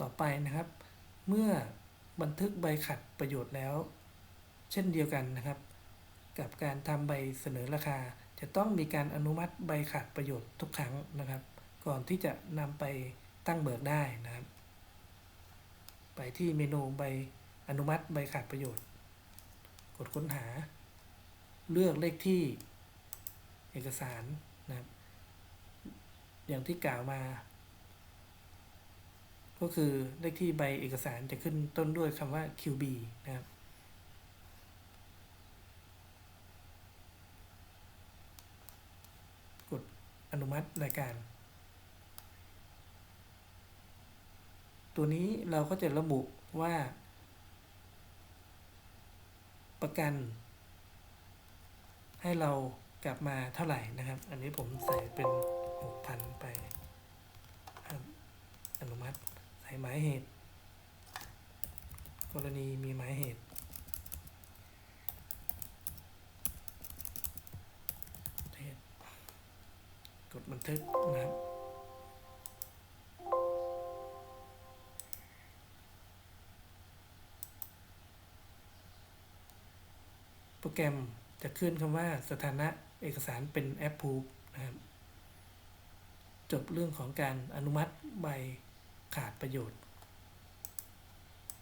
ต่อไปนะครับ เมื่อบันทึกใบขัดประโยชน์แล้ว เช่นเดียวกันนะครับ กับการทำใบเสนอราคา จะต้องมีการอนุมัติใบขาดประโยชน์ทุกครั้งนะครับ ก่อนที่จะนำไปตั้งเบิกได้นะครับ ไปที่เมนูใบอนุมัติใบขาดประโยชน์ กดค้นหา เลือกเลขที่เอกสารนะครับ อย่างที่กล่าวมา ก็คือเลขที่ใบเอกสารจะขึ้นต้นด้วยคำว่า QB นะครับ กดอนุมัติรายการ ตัวนี้เราก็จะระบุว่า ประกัน ให้เรากลับมาเท่าไหร่นะครับ อันนี้ผมใส่เป็นหกพันไปครับอนุมัติ ใส่ หมายเหตุ กรณีมีหมายเหตุกดบันทึกนะครับโปรแกรมจะขึ้นคำว่าสถานะเอกสารเป็น Approve นะครับ จบเรื่องของการอนุมัติใบ ขาดประโยชน์